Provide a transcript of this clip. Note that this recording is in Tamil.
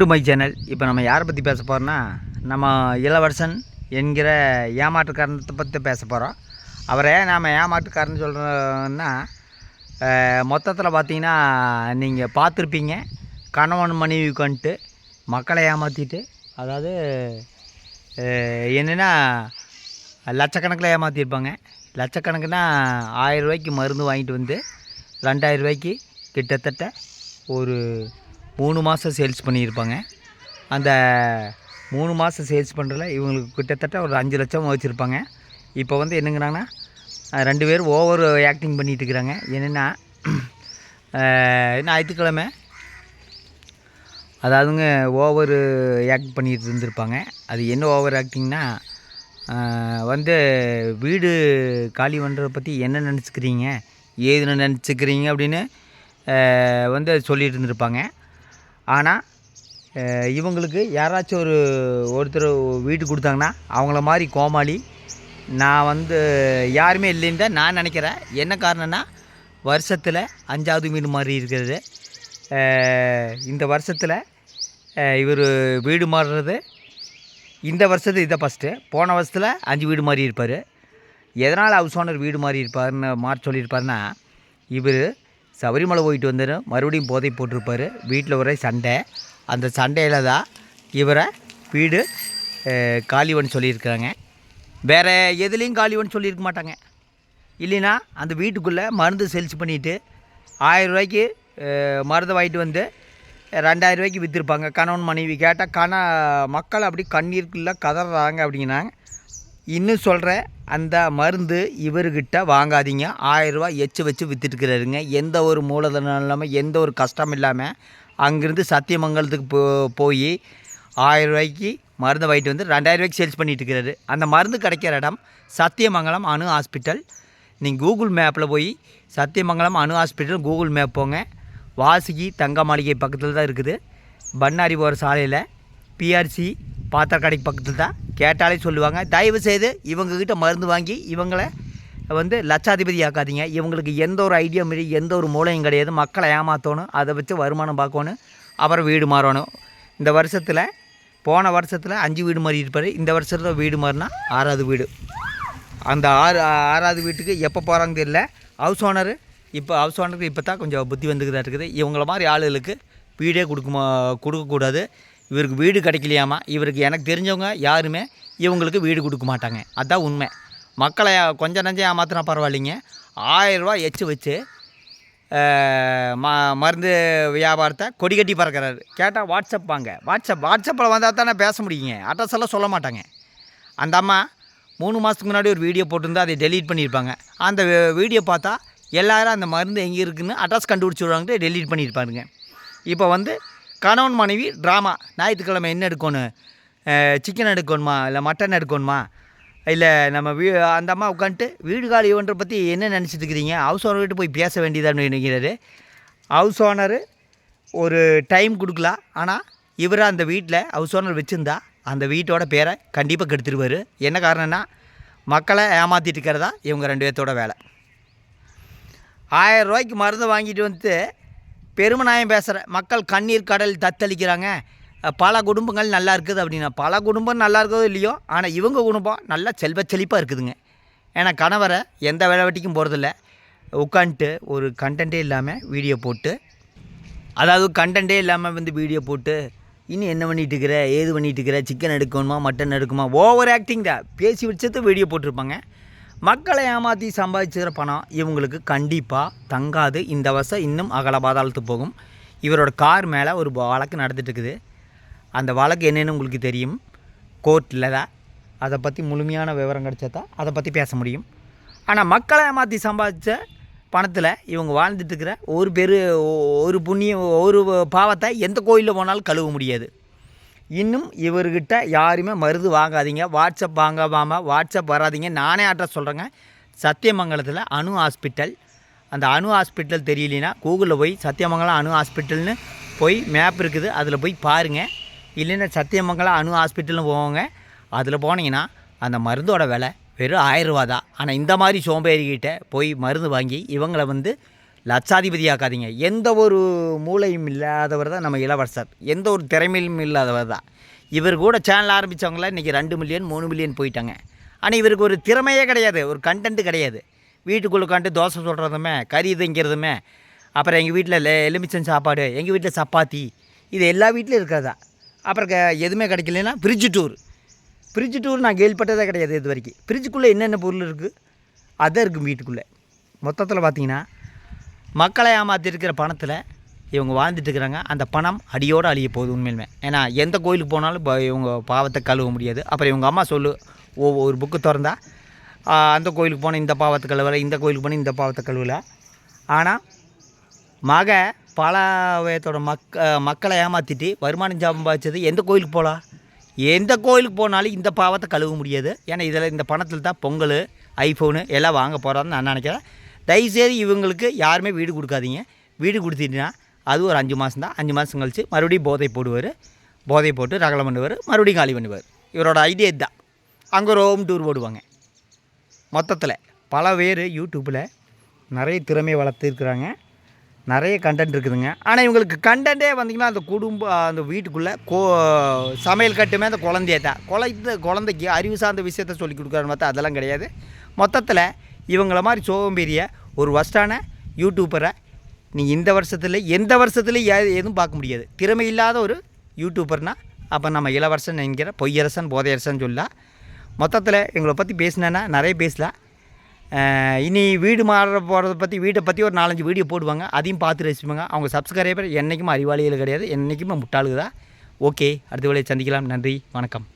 டு மை சேனல் இப்போ நம்ம யாரை பற்றி பேச போகிறோன்னா நம்ம இளவரசன் என்கிற ஏமாற்றுக்காரனத்தை பற்றி பேச போகிறோம் அவரை நாம் ஏமாற்றுக்காரன்னு சொல்கிறோன்னா மொத்தத்தில் பார்த்தீங்கன்னா நீங்கள் பார்த்துருப்பீங்க. கணவன் மனைவி கொண்டுட்டு மக்களை ஏமாற்றிட்டு அதாவது என்னென்னா லட்சக்கணக்கில் ஏமாற்றிருப்பாங்க லட்சக்கணக்குனா ஆயிரம் ரூபாய்க்கு மருந்து வாங்கிட்டு வந்து ரெண்டாயிரம் ரூபாய்க்கு கிட்டத்தட்ட ஒரு மூணு மாதம் சேல்ஸ் பண்ணியிருப்பாங்க. அந்த மூணு மாதம் சேல்ஸ் பண்ணுறதுல இவங்களுக்கு கிட்டத்தட்ட ஒரு அஞ்சு லட்சம் வச்சுருப்பாங்க. இப்போ வந்து என்னங்கிறாங்கன்னா ரெண்டு பேரும் ஓவர் ஆக்டிங் பண்ணிகிட்டு இருக்கிறாங்க என்னென்னா ஞாயிற்றுக்கிழமை. அதாவதுங்க ஓவர் ஆக்ட் பண்ணிட்டு இருந்திருப்பாங்க. அது என்ன ஓவர் ஆக்டிங்னா வந்து வீடு காலி பண்ணுறத பற்றி என்ன நினச்சிக்கிறீங்க? ஏது நினச்சிக்கிறீங்க? அப்படின்னு வந்து சொல்லிட்டு இருந்திருப்பாங்க. ஆனால் இவங்களுக்கு யாராச்சும் ஒரு ஒருத்தர் வீடு கொடுத்தாங்கன்னா அவங்கள மாதிரி கோமாளி நான் வந்து யாருமே இல்லைன்னு தான் நான் நினைக்கிறேன். என்ன காரணம்னா வருஷத்தில் அஞ்சாவது வீடு மாதிரி இருக்கிறது. இந்த வருஷத்தில் இவர் வீடு மாறுறது இந்த வருஷத்து இதை ஃபஸ்ட்டு போன வருஷத்தில் அஞ்சு வீடு மாறி இருப்பார். எதனால் ஹவுஸ் ஓனர் வீடு மாறி இருப்பாருன்னு மாற சொல்லியிருப்பாருன்னா இவர் சபரிமலை போயிட்டு வந்தாரு. மறுபடியும் போதை போட்டிருப்பார். வீட்டில் ஒரே சண்டை. அந்த சண்டையில் தான் இவரை வீடு அஹ், காலிவன் சொல்லியிருக்காங்க வேறு எதுலேயும் காலிவன் சொல்லியிருக்க மாட்டாங்க. இல்லைன்னா அந்த வீட்டுக்குள்ளே மருந்து சேல்ஸ் பண்ணிவிட்டு ஆயிரம் ரூபாய்க்கு மருந்து வாங்கிட்டு வந்து ரெண்டாயிரம் ரூபாய்க்கு விற்றுருப்பாங்க கணவன் மனைவி கேட்டால் கண மக்கள் அப்படி கண்ணீருக்குள்ளே கதறாங்க அப்படின்னாங்க இன்னும் சொல்கிறேன் அந்த மருந்து இவர்கிட்ட வாங்காதீங்க. ஆயிரரூவா எச்சு வச்சு விற்றுட்டுருக்கிறாருங்க எந்த ஒரு மூலதனம் இல்லாமல் எந்த ஒரு கஷ்டம் இல்லாமல் அங்கேருந்து சத்தியமங்கலத்துக்கு போ போய் ஆயர்ரூவாய்க்கு மருந்தை வாங்கிட்டு வந்து ரெண்டாயிரம் ரூபாய்க்கு சேல்ஸ் பண்ணிட்டு இருக்கிறாரு அந்த மருந்து கிடைக்கிற இடம் சத்தியமங்கலம் அணு ஹாஸ்பிட்டல். நீங்கள் கூகுள் மேப்பில் போய் சத்தியமங்கலம் அணு ஹாஸ்பிட்டல் கூகுள் மேப் போங்க. வாசுகி தங்க மாளிகை பக்கத்தில் தான் இருக்குது. பண்ணாரி போகிற சாலையில் பிஆர்சி பாத்திர கடைக்கு பக்கத்தில் தான் கேட்டாலே சொல்லுவாங்க. தயவு செய்து இவங்கக்கிட்ட மருந்து வாங்கி இவங்களை வந்து லட்சாதிபதி ஆக்காதீங்க இவங்களுக்கு எந்த ஒரு ஐடியா மாரி எந்த ஒரு மூலையும் கிடையாது. மக்களை ஏமாற்றணும் அதை வச்சு வருமானம் பார்க்கணும் அப்புறம் வீடு மாறணும். இந்த வருஷத்தில் போன வருஷத்தில் அஞ்சு வீடு மாறி இருப்பார். இந்த வருஷத்தில் வீடு மாறினா ஆறாவது வீடு. அந்த ஆறு ஆறாவது வீட்டுக்கு எப்போ போகிறாங்க தெரியல. ஹவுஸ் ஓனரு இப்போ ஹவுஸ் ஓனருக்கு இப்போ தான் கொஞ்சம் புத்தி வந்துக்கிட்டா இருக்குது. இவங்கள மாதிரி ஆளுகளுக்கு வீடே கொடுக்க கொடுக்கக்கூடாது. இவருக்கு வீடு கிடைக்கலையாமா? இவருக்கு எனக்கு தெரிஞ்சவங்க யாருமே இவங்களுக்கு வீடு கொடுக்க மாட்டாங்க. அதுதான் உண்மை. மக்களை கொஞ்சம் நஞ்சம் ஏமாத்தினா பரவாயில்லைங்க. ஆயிரரூவா எச்சு வச்சு ம மருந்து வியாபாரத்தை கொடி கட்டி பறக்கிறாரு. கேட்டால் வாட்ஸ்அப் வாங்க. வாட்ஸ்அப் வாட்ஸ்அப்பில் வந்தால் தானே பேச முடியுங்க. அட்ரஸ் எல்லாம் சொல்ல மாட்டாங்க. அந்த அம்மா மூணு மாதத்துக்கு முன்னாடி ஒரு வீடியோ போட்டிருந்தா அதை டெலீட் பண்ணியிருப்பாங்க. அந்த வீடியோ பார்த்தா எல்லோரும் அந்த மருந்து எங்கே இருக்குதுன்னு அட்ரஸ் கண்டுபிடிச்சிடுவாங்கட்டு டெலீட் பண்ணியிருப்பாருங்க. இப்போ வந்து கணவன் மனைவி ட்ராமா ஞாயிற்றுக்கிழமை என்ன எடுக்கணும்? சிக்கன் எடுக்கணுமா? இல்லை மட்டன் எடுக்கணுமா? இல்லை நம்ம வீ அந்த அம்மா உட்காந்துட்டு வீடு காலி ஒன்றை பற்றி என்ன நினச்சிட்டு இருக்கிறீங்க? ஹவுஸ் ஓனர்கிட்ட போய் பேச வேண்டியதான்னு நினைக்கிறாரு. ஹவுஸ் ஓனரு ஒரு டைம் கொடுக்கலாம். ஆனால் இவர் அந்த வீட்டில் ஹவுஸ் ஓனர் வச்சுருந்தா அந்த வீட்டோட பேரை கண்டிப்பாக கெடுத்துருவார். என்ன காரணம்னா மக்களை ஏமாற்றிட்டு இருக்கிறதா இவங்க ரெண்டு பேர்த்தோட வேலை. ஆயிரம் ரூபாய்க்கு மருந்து வாங்கிட்டு வந்து பெருமநாயம் பேசுகிற மக்கள் கண்ணீர் கடல் தத்தளிக்கிறாங்க. பல குடும்பங்கள் நல்லா இருக்குது அப்படின்னா பல குடும்பம் நல்லா இருக்கிறதோ இல்லையோ ஆனால் இவங்க குடும்பம் நல்லா செல்வ செழிப்பாக இருக்குதுங்க. ஏன்னா கணவரை எந்த வேலைவட்டிக்கும் போகிறதில்ல உட்காந்துட்டு ஒரு கண்டென்ட்டே இல்லாமல் வீடியோ போட்டு அதாவது கண்டென்ட்டே இல்லாமல் வந்து வீடியோ போட்டு இன்னும் என்ன பண்ணிட்டு இருக்கிற? ஏது பண்ணிட்டு இருக்கிற? சிக்கன் எடுக்கணுமா? மட்டன் எடுக்குமா ஓவர் ஆக்டிங் தான். பேசி வச்சது வீடியோ போட்டிருப்பாங்க. மக்களை ஏமாற்றி சம்பாதிச்சுக்கிற பணம் இவங்களுக்கு கண்டிப்பாக தங்காது. இந்த வருஷம் இன்னும் அகல பாதாளத்து போகும். இவரோட கார் மேலே ஒரு வழக்கு நடந்துட்டுருக்குது அந்த வழக்கு என்னென்னு உங்களுக்கு தெரியும். கோர்ட்டில் தான். அதை பற்றி முழுமையான விவரம் கிடைச்சா தான் அதை பற்றி பேச முடியும். ஆனால் மக்களை ஏமாற்றி சம்பாதிச்ச பணத்தில் இவங்க வாழ்ந்துட்டுருக்கிற ஒரு பெரு ஒரு புண்ணியம் ஒரு பாவத்தை எந்த கோயிலில் போனாலும் கழுவ முடியாது. இன்னும் இவர்கிட்ட யாருமே மருந்து வாங்காதீங்க. வாட்ஸ்அப் வாங்காமல் வாட்ஸ்அப் வராதிங்க. நானே அட்ரஸ் சொல்கிறேங்க சத்தியமங்கலத்தில் அணு ஹாஸ்பிட்டல் அந்த அணு ஹாஸ்பிட்டல் தெரியலனா கூகுளில் போய் சத்தியமங்கலம் அணு ஹாஸ்பிட்டல்னு போய் மேப் இருக்குது. அதில் போய் பாருங்கள் இல்லைன்னா சத்தியமங்கலம் அணு ஹாஸ்பிட்டல்னு போவாங்க அதில் போனீங்கன்னா அந்த மருந்தோட விலை வெறும் ஆயிரம் ரூபா தான். ஆனால் இந்த மாதிரி சோம்பேறிக்கிட்ட போய் மருந்து வாங்கி இவங்களை வந்து லட்சாதிபதியாக்காதீங்க. எந்த ஒரு மூளையும் இல்லாதவர் தான் நம்ம இளவரசர். எந்த ஒரு திறமையும் இல்லாதவர் தான். இவர் கூட சேனல் ஆரம்பித்தவங்கள இன்றைக்கி ரெண்டு மில்லியன் மூணு மில்லியன் போயிட்டாங்க. ஆனால் இவருக்கு ஒரு திறமையே கிடையாது. ஒரு கண்டென்ட்டு கிடையாது. வீட்டுக்குள்ளே உட்காந்து தோசை சொல்கிறதுமே கறி திங்கிறதுமே அப்புறம் எங்கள் வீட்டில் எலுமிச்சம் சாப்பாடு எங்கள் வீட்டில் சப்பாத்தி இது எல்லா வீட்லேயும் இருக்கிறதா? அப்புறம் க- எதுவுமே கிடைக்கலன்னா ஃப்ரிட்ஜ் டூர் ஃப்ரிட்ஜ் டூர் நான் கேள்விப்பட்டதே கிடையாது இது வரைக்கும் ஃப்ரிட்ஜுக்குள்ளே என்னென்ன பொருள் இருக்குது அதான் இருக்கும் வீட்டுக்குள்ளே. மொத்தத்தில் பார்த்தீங்கன்னா மக்களை ஏமாற்றிருக்கிற பணத்தில் இவங்க வாழ்ந்துட்டு இருக்கிறாங்க. அந்த பணம் அடியோடு அழிய போகுது உண்மையிலுமே. ஏன்னா எந்த கோயிலுக்கு போனாலும் ப- இவங்க பாவத்தை கழுவ முடியாது. அப்புறம் இவங்க அம்மா சொல்லு ஒவ்வொரு புக்கு திறந்தா அந்த கோயிலுக்கு போனால் இந்த பாவத்தை கழுவலை இந்த கோயிலுக்கு போனால் இந்த பாவத்தை கழுவலை. ஆனால் மக பல விதத்தோட மக்க மக்களை ஏமாற்றிட்டு வருமானம் சம்பாதிச்சது எந்த கோயிலுக்கு போகலாம் எந்த கோயிலுக்கு போனாலும் இந்த பாவத்தை கழுவ முடியாது. ஏன்னா இதில் இந்த பணத்தில் தான் பொங்கல் ஐஃபோனு எல்லாம் வாங்க போகிறான்னு நான் நினைக்கிறேன். தயவுசெய்து இவங்களுக்கு யாருமே வீடு கொடுக்காதீங்க. வீடு கொடுத்துட்டீங்கன்னா அது ஒரு அஞ்சு மாதம் தான். அஞ்சு மாதம் கழித்து மறுபடியும் போதை போடுவார். போதை போட்டு ரகலம் பண்ணுவார். மறுபடியும் காலி பண்ணுவார். இவரோட ஐடியா இதுதான். அங்கே ஒரு ஹோம் டூர் போடுவாங்க. மொத்தத்தில் பல பேர் யூடியூப்பில் நிறைய திறமை வளர்த்துருக்குறாங்க நிறைய கண்டென்ட் இருக்குதுங்க. ஆனால் இவங்களுக்கு கண்டென்ட்டே வந்தீங்கன்னா அந்த குடும்ப அந்த வீட்டுக்குள்ளே கோ சமையல் கட்டுமே அந்த குழந்தைய தான் குழந்த குழந்தைக்கு அறிவு சார்ந்த விஷயத்த சொல்லி கொடுக்குறான்னு பார்த்தா அதெல்லாம் கிடையாது. மொத்தத்தில் இவங்கள மாதிரி சோம்பேறிய ஒரு வஸ்டான யூடியூப்பரை நீ இந்த வருஷத்தில் எந்த வருஷத்துலேயும் எதுவும் பார்க்க முடியாது. திறமை இல்லாத ஒரு யூடியூப்பர்னால் அப்போ நம்ம இளவரசன் என்கிற பொய்யரசன் போதையரசன் சொல்லலாம் மொத்தத்தில் எங்களை பற்றி பேசினேன்னா நிறைய பேசலாம். இனி வீடு மாற போகிறத பற்றி வீட்டை பற்றி ஒரு நாலஞ்சு வீடியோ போடுவாங்க. அதையும் பார்த்து ரசிப்பாங்க. அவங்க சப்ஸ்கிரைபர் என்றைக்குமே அறிவாளிகள் கிடையாது. என்றைக்குமே முட்டாளுதா தான். ஓகே அடுத்த வேலையை சந்திக்கலாம். நன்றி வணக்கம்.